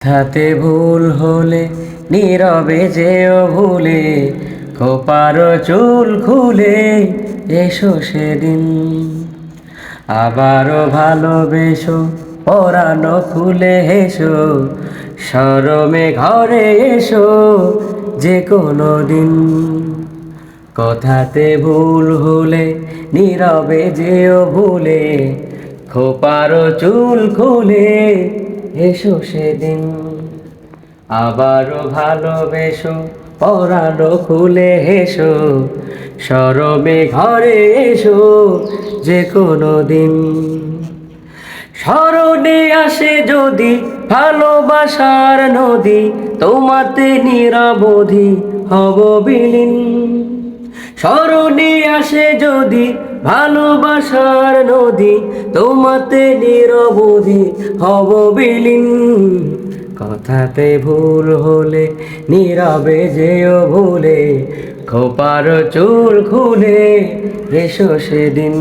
তাতে ভুল হলে, নীরবে যেও ভুলে, খোপার চুল খুলে এসো সেদিন। আবারও ভালোবেসো, পরানো খুলে হেসো, সরমে ঘরে এসো যে কোনো দিন। কথাতে ভুল হলে, নীরবে যেও ভুলে খোপারও চুল খুলে এসো সেদিন। আবারও ভালোবেসো, পরানো খুলে হেসো সরমে ঘরে এসো যে কোনো দিন। স্মরণে আসে যদি ভালোবাসার নদী, তোমাতে নিরাবধি হব বিলীন। স্মরণে আসে যদি ভালোবাসার নদী, তোমাতে নিরবধি হব বিলীন। কথাতে ভুল হলে, নীরবে যেও ভুলে, খোপার চুল খুলে এসো সেদিন।